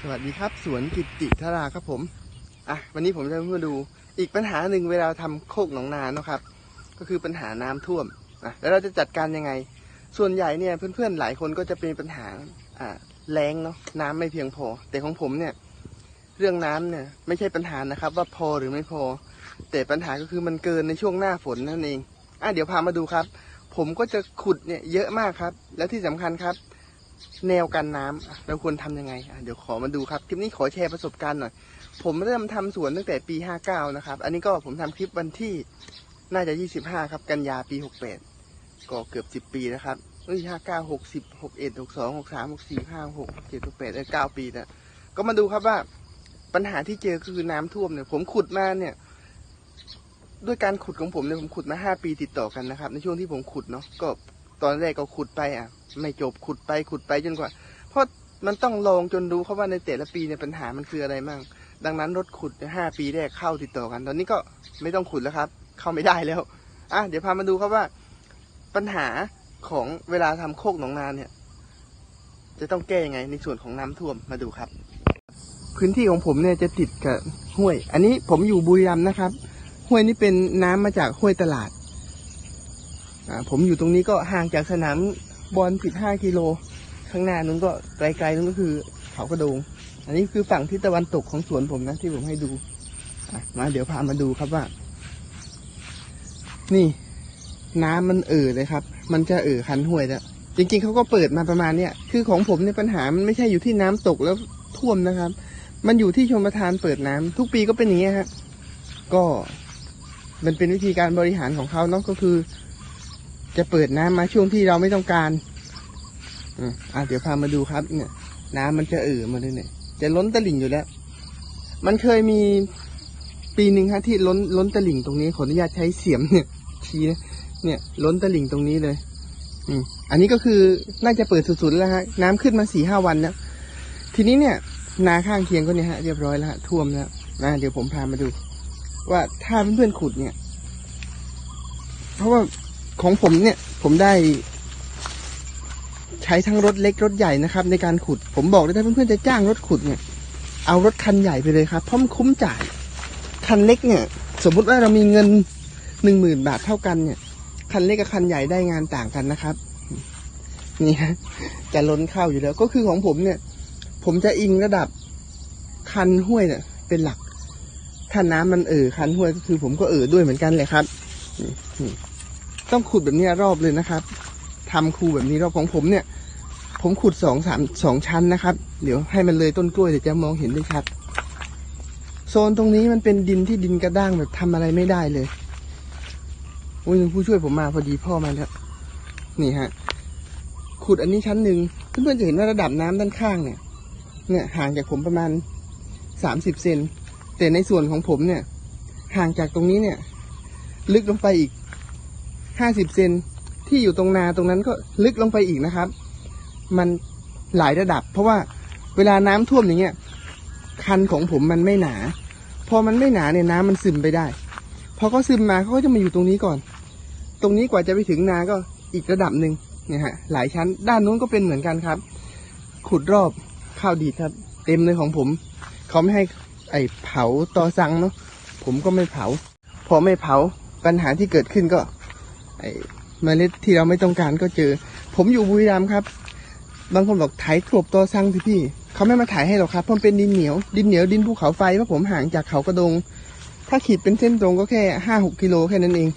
สวัสดีครับ สวนกิติธาราครับผมอะวันนี้ผมจะมาดูอีกปัญหาหนึ่งเวลาทำโคกหนองนาเนาะครับ ก็คือปัญหาน้ำท่วมอะแล้วเราจะจัดการยังไง ส่วนใหญ่เนี่ยเพื่อนๆหลายคนก็จะเป็นปัญหาอ่าแรงเนาะน้ำไม่เพียงพอ แต่ของผมเนี่ย เรื่องน้ำเนี่ยไม่ใช่ปัญหานะครับ ว่าพอหรือไม่พอ แต่ปัญหาก็คือมันเกินในช่วงหน้าฝนนั่นเองอะเดี๋ยวพามาดูครับ ผมก็จะขุดเนี่ยเยอะมากครับ แล้วที่สำคัญครับ แนวกันน้ำอะเราควรทำยังไงเดี๋ยวขอมาดูครับคลิปนี้ขอแชร์ประสบการณ์หน่อย ผมเริ่มทำสวนตั้งแต่ปี 59 นะครับ อันนี้ก็ผมทำคลิปวันที่น่าจะ 25 ครับ กันยาปี 68 ก็เกือบ 10 ปีนะครับเอ้ย59 60 61 62 63 64 56 67 68เอ้ย9ปีนะก็มาดูครับว่าปัญหาที่เจอคือน้ำท่วมเนี่ย ผมขุดมาเนี่ย ด้วยการขุดของผมเนี่ยผมขุดมา 5 ปีติดต่อกันนะครับ ในช่วงที่ผมขุดเนาะก็ ตอนแรกก็ขุดไปอะ ไม่จบขุดไปขุดไปจนกว่า เพราะมันต้องลองจนรู้เขาว่าในแต่ละปีเนี่ยปัญหามันคืออะไรมั่งดังนั้นรถขุดเนี่ยห้าปีแรกเข้าติดต่อกัน ตอนนี้ก็ไม่ต้องขุดแล้วครับ เข้าไม่ได้แล้วอะเดี๋ยวพามาดูครับว่า ปัญหาของเวลาทำโคกหนองนาเนี่ย จะต้องแก้ยังไงในส่วนของน้ำท่วมมาดูครับ พื้นที่ของผมเนี่ยจะติดกับห้วย อันนี้ผมอยู่บุรีรัมย์นะครับ ห้วยนี้เป็นน้ำมาจากห้วยตลาด ผมอยู่ตรงนี้ก็ห่างจากสนามบอล15กิโล ข้างหน้านู้นก็ไกลๆนู้นก็คือเขากระโดง อันนี้คือฝั่งทิศตะวันตกของสวนผมนะที่ผมให้ดูมาเดี๋ยวพามาดูครับว่า นี่ น้ำมันเอ่อเลยครับ มันจะเอ่อคันห้วยแล้วจริงๆเขาก็เปิดมาประมาณเนี้ยคือของผมเนี่ยปัญหามันไม่ใช่อยู่ที่น้ำตกแล้วท่วมนะครับ มันอยู่ที่ชมประทานเปิดน้ำทุกปีก็เป็นอย่างเงี้ยฮะก็มันเป็นวิธีการบริหารของเขาเนาะก็คือ จะเปิดน้ำมาช่วงที่เราไม่ต้องการอืมอะเดี๋ยวพามาดูครับ เนี่ย น้ำมันจะเอ่อมาเลยเนี่ยจะล้นตลิ่งอยู่แล้ว มันเคยมีปีหนึ่งฮะที่ล้นล้นตลิ่งตรงนี้ขออนุญาตใช้เสียมเนี่ยชี้นะเนี่ย ล้นตลิ่งตรงนี้เลย อืมอันนี้ก็คือน่าจะเปิดสุดๆแล้วฮะ น้ำขึ้นมาสี่ห้าวันแล้วทีนี้เนี่ย นาข้างเคียงก็เนี่ยฮะเรียบร้อยแล้วฮะท่วมแล้วนะเดี๋ยวผมพามาดู ว่าถ้าเพื่อนๆขุดเนี่ย เพราะว่า ของผมเนี่ย ผมได้ ใช้ทั้งรถเล็กรถใหญ่นะครับ ในการขุด ผมบอกเลยถ้าเพื่อนๆจะจ้างรถขุดเนี่ย เอารถคันใหญ่ไปเลยครับเพราะมันคุ้มจ่าย คันเล็กเนี่ย สมมุติว่าเรามีเงินหนึ่งหมื่นบาทเท่ากันเนี่ย คันเล็กกับคันใหญ่ได้งานต่างกันนะครับ นี่ฮะจะล้นเข้าอยู่แล้ว ก็คือของผมเนี่ย ผมจะอิงระดับคันห้วยเนี่ย เป็นหลัก ถ้าน้ำมันเอ่อคันห้วยก็คือ ผมก็เอ่อด้วยเหมือนกันเลยครับ นี่ ต้องขุดแบบนี้รอบเลยนะครับทำคูแบบนี้รอบของผมเนี่ย ผมขุดสองสามสองชั้นนะครับ เดี๋ยวให้มันเลยต้นกล้วยเดี๋ยวจะมองเห็นได้ชัด โซนตรงนี้มันเป็นดินที่ดินกระด้างแบบทำอะไรไม่ได้เลยโอ้ยผู้ช่วยผมมาพอดีพ่อมาแล้วนี่ฮะ ขุดอันนี้ชั้นหนึ่งเพื่อนๆจะเห็นว่าระดับน้ำด้านข้างเนี่ย เนี่ยห่างจากผมประมาณสามสิบเซนแต่ในส่วนของผมเนี่ย ห่างจากตรงนี้เนี่ย ลึกลงไปอีก ห้าสิบเซนที่อยู่ตรงนาตรงนั้นก็ลึกลงไปอีกนะครับ มันหลายระดับ เพราะว่าเวลาน้ำท่วมอย่างเงี้ย คันของผมมันไม่หนา พอมันไม่หนาเนี่ยน้ำมันซึมไปได้ พอเขาซึมมาเขาก็จะมาอยู่ตรงนี้ก่อน ตรงนี้กว่าจะไปถึงนาก็อีกระดับหนึ่งเนี่ยฮะ หลายชั้น ด้านนู้นก็เป็นเหมือนกันครับ ขุดรอบข้าวดีดครับ เต็มเลยของผม เขาไม่ให้ไอเผาตอสังเนาะ ผมก็ไม่เผา พอไม่เผาปัญหาที่เกิดขึ้นก็ ไอเมล็ดที่เราไม่ต้องการก็เจอ ผมอยู่บุรีรัมย์ครับ บางคนบอกไถกลบตอสังสิพี่เขาไม่มาถ่ายให้หรอกครับเพราะเป็นดินเหนียว ดินเหนียวดินภูเขาไฟเพราะผมห่างจากเขากระดง ถ้าขีดเป็นเส้นตรงก็แค่ห้าหกกิโลแค่นั้นเอง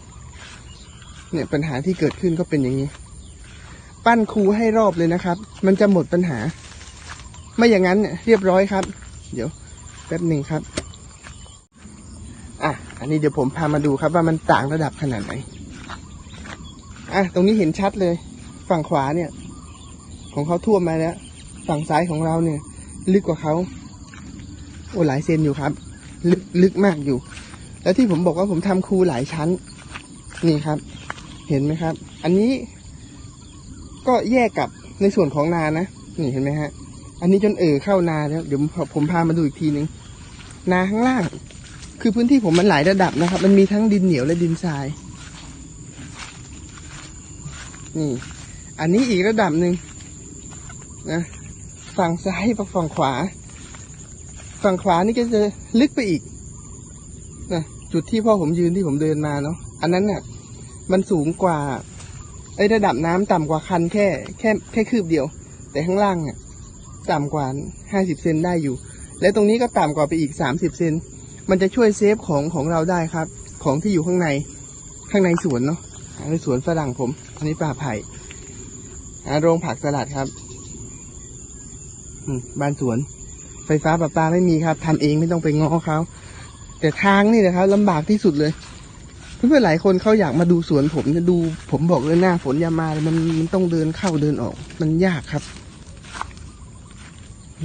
เนี่ยปัญหาที่เกิดขึ้นก็เป็นอย่างนี้ ปั้นคูให้รอบเลยนะครับ มันจะหมดปัญหา ไม่อย่างนั้นเนี่ยเรียบร้อยครับ เดี๋ยวแป๊บหนึ่งครับ อะ อันนี้เดี๋ยวผมพามาดูครับว่ามันต่างระดับขนาดไหน อะตรงนี้เห็นชัดเลย ฝั่งขวาเนี่ย ของเขาท่วมมาแล้ว ฝั่งซ้ายของเราเนี่ย ลึกกว่าเขาโอ้หลายเซนอยู่ครับ ลึกลึกมากอยู่ แล้วที่ผมบอกว่าผมทำคูหลายชั้น นี่ครับ เห็นไหมครับ อันนี้ก็แยกกับในส่วนของนานะนี่เห็นไหมฮะ อันนี้จนเอ่อเข้านาแล้วเดี๋ยวผมผมพามาดูอีกทีนึงนาข้างล่าง คือพื้นที่ผมมันหลายระดับนะครับ มันมีทั้งดินเหนียวและดินทราย นี่ อันนี้อีกระดับหนึ่งนะฝั่งซ้ายกับฝั่งขวา ฝั่งขวานี่ก็จะลึกไปอีกนะจุดที่พ่อผมยืนที่ผมเดินมาเนาะอันนั้นเนี่ยมันสูงกว่าไอ้ระดับน้ำต่ำกว่าคันแค่แค่แค่คืบเดียว แต่ข้างล่างเนี่ยต่ำกว่าห้าสิบเซนได้อยู่ และตรงนี้ก็ต่ำกว่าไปอีกสามสิบเซนมันจะช่วยเซฟของของเราได้ครับ ของที่อยู่ข้างในข้างในสวนเนาะ อันนี้สวนฝรั่งผม อันนี้ป่าไผ่อ่าโรงผักสลัดครับบ้านสวน ไฟฟ้าประปาไม่มีครับทำเองไม่ต้องไปง้อเขา แต่ทางนี่นะครับลำบากที่สุดเลยเพื่อนๆหลายคนเขาอยากมาดูสวนผมจะดู ผมบอกเลยหน้าฝนอย่ามาเลยมันมันต้องเดินเข้าเดินออก มันยากครับ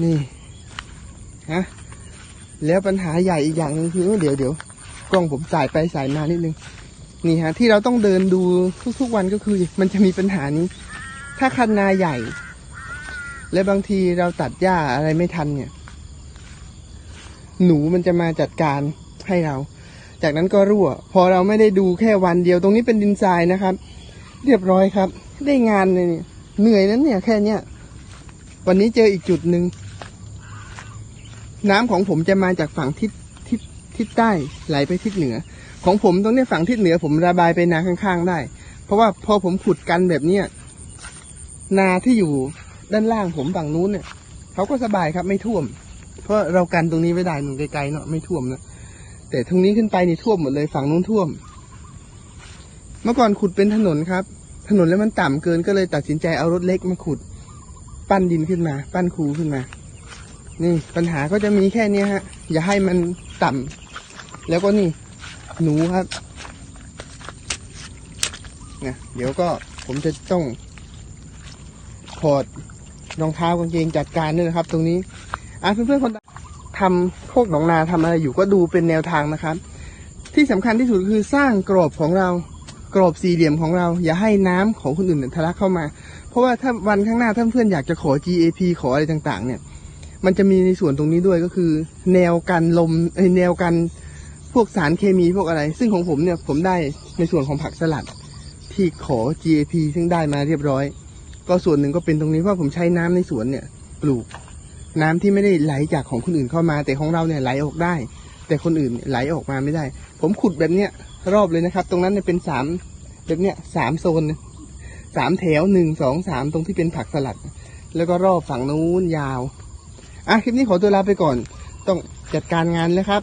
นี่ฮะแล้วปัญหาใหญ่อีกอย่างนึงคือเดี๋ยวเดี๋ยวกล้องผมสายไปสายมานิดนึง นี่ฮะ ที่เราต้องเดินดูทุกๆวันก็คือ มันจะมีปัญหานี้ ถ้าคันนาใหญ่ และบางทีเราตัดหญ้าอะไรไม่ทันเนี่ย หนูมันจะมาจัดการให้เรา จากนั้นก็รั่ว พอเราไม่ได้ดูแค่วันเดียว ตรงนี้เป็นดินทรายนะครับ เรียบร้อยครับ ได้งานเลยเนี่ยเหนื่อยนั้นเนี่ยแค่เนี้ยวันนี้เจออีกจุดหนึ่งน้ำของผมจะมาจากฝั่งทิศทิศทิศใต้ไหลไปทิศเหนือ ของผมตรงนี้ฝั่งทิศเหนือผมระบายไปนาข้างๆได้ เพราะว่าพอผมขุดกันแบบเนี้ยนาที่อยู่ด้านล่างผมฝั่งนู้นเนี่ยเขาก็สบายครับไม่ท่วม เพราะเรากันตรงนี้ไว้ได้หนุนไกลๆเนาะไม่ท่วมนะแต่ตรงนี้ขึ้นไปนี่ท่วมหมดเลยฝั่งนู้นท่วม เมื่อก่อนขุดเป็นถนนครับ ถนนแล้วมันต่ำเกินก็เลยตัดสินใจเอารถเล็กมาขุด ปั้นดินขึ้นมา ปั้นคูขึ้นมา นี่ปัญหาก็จะมีแค่นี้ฮะ อย่าให้มันต่ำแล้วก็นี่ หนูครับนะเดี๋ยวก็ผมจะต้องถอดรองเท้ากางเกงจัดการด้วยนะครับ ตรงนี้อะเพื่อนๆคนทำโคกหนองนาทำอะไรอยู่ก็ดูเป็นแนวทางนะครับ ที่สำคัญที่สุดคือสร้างกรอบของเรากรอบสี่เหลี่ยมของเรา อย่าให้น้ำของคนอื่นทะลักเข้ามา เพราะว่าถ้าวันข้างหน้าถ้าเพื่อนอยากจะขอ GAP ขออะไรต่างๆ เนี่ย มันจะมีในส่วนตรงนี้ด้วยก็คือ แนวกันลมแนวกัน วกสารเคมีพวกอะไร ซึ่งของผมเนี่ยผมได้ในส่วนของผักสลัดที่ขอ GAP ซึ่งได้มาเรียบร้อย ก็ส่วนหนึ่งก็เป็นตรงนี้เพราะผมใช้น้ำในสวนเนี่ย ปลูก น้ำที่ไม่ได้ไหลจากของคนอื่นเข้ามา แต่ของเราเนี่ยไหลออกได้ แต่คนอื่นไหลออกมาไม่ได้ ผมขุดแบบเนี้ยรอบเลยนะครับ ตรงนั้นเนี่ยเป็นสามแบบเนี้ยสามโซนสามแถวหนึ่งสองสามตรงที่เป็นผักสลัด แล้วก็รอบฝั่งนู้นยาวอะคลิปนี้ขอตัวลาไปก่อน ต้องจัดการงานแล้วครับ